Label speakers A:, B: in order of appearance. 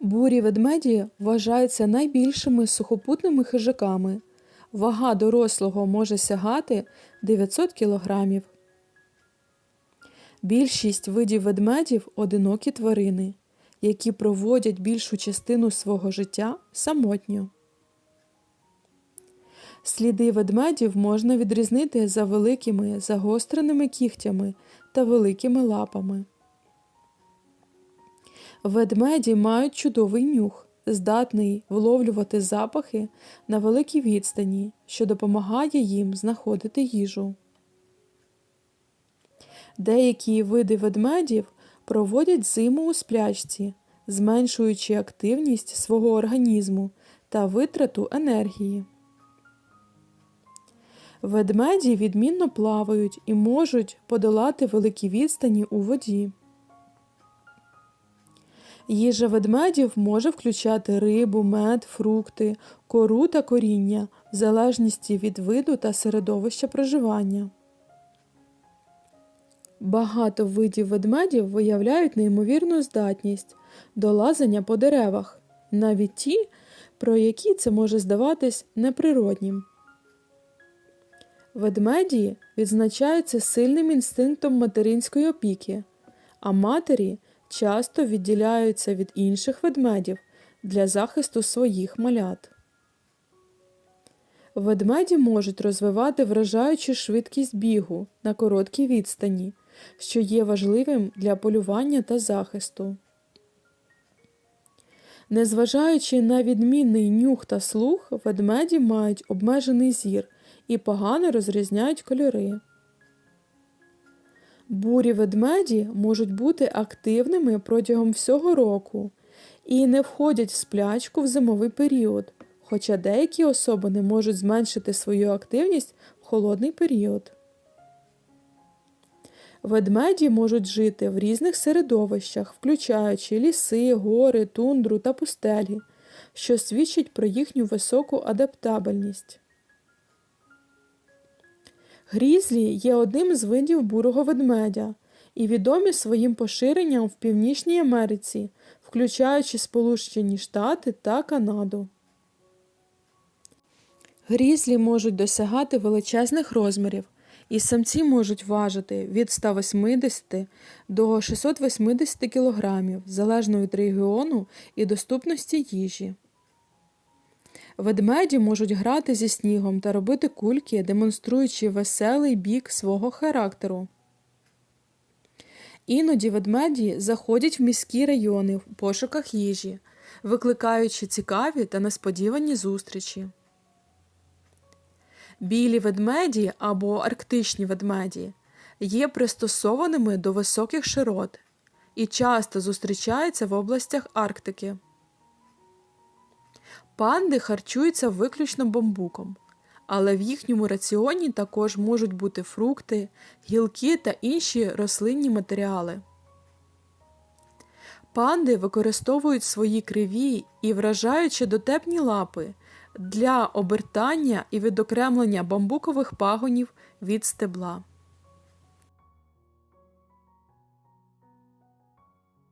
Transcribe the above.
A: Бурі ведмеді вважаються найбільшими сухопутними хижаками. Вага дорослого може сягати 900 кг. Більшість видів ведмедів одинокі тварини, які проводять більшу частину свого життя самотньо. Сліди ведмедів можна відрізнити за великими загостреними кігтями та великими лапами. Ведмеді мають чудовий нюх, здатний вловлювати запахи на великій відстані, що допомагає їм знаходити їжу. Деякі види ведмедів проводять зиму у сплячці, зменшуючи активність свого організму та витрату енергії. Ведмеді відмінно плавають і можуть подолати великі відстані у воді. Їжа ведмедів може включати рибу, мед, фрукти, кору та коріння в залежності від виду та середовища проживання. Багато видів ведмедів виявляють неймовірну здатність до лазання по деревах, навіть ті, про які це може здаватись неприроднім. Ведмеді відзначаються сильним інстинктом материнської опіки, а матері часто відділяються від інших ведмедів для захисту своїх малят. Ведмеді можуть розвивати вражаючу швидкість бігу на короткій відстані, що є важливим для полювання та захисту. Незважаючи на відмінний нюх та слух, ведмеді мають обмежений зір і погано розрізняють кольори. Бурі ведмеді можуть бути активними протягом всього року і не входять в сплячку в зимовий період, хоча деякі особини можуть зменшити свою активність в холодний період. Ведмеді можуть жити в різних середовищах, включаючи ліси, гори, тундру та пустелі, що свідчить про їхню високу адаптабельність. Грізлі є одним з видів бурого ведмедя і відомі своїм поширенням в Північній Америці, включаючи Сполучені Штати та Канаду. Грізлі можуть досягати величезних розмірів, і самці можуть важити від 180 до 680 кг залежно від регіону і доступності їжі. Ведмеді можуть грати зі снігом та робити кульки, демонструючи веселий бік свого характеру. Іноді ведмеді заходять в міські райони в пошуках їжі, викликаючи цікаві та несподівані зустрічі. Білі ведмеді або арктичні ведмеді є пристосованими до високих широт і часто зустрічаються в областях Арктики. Панди харчуються виключно бамбуком, але в їхньому раціоні також можуть бути фрукти, гілки та інші рослинні матеріали. Панди використовують свої криві і вражаючи дотепні лапи для обертання і відокремлення бамбукових пагонів від стебла.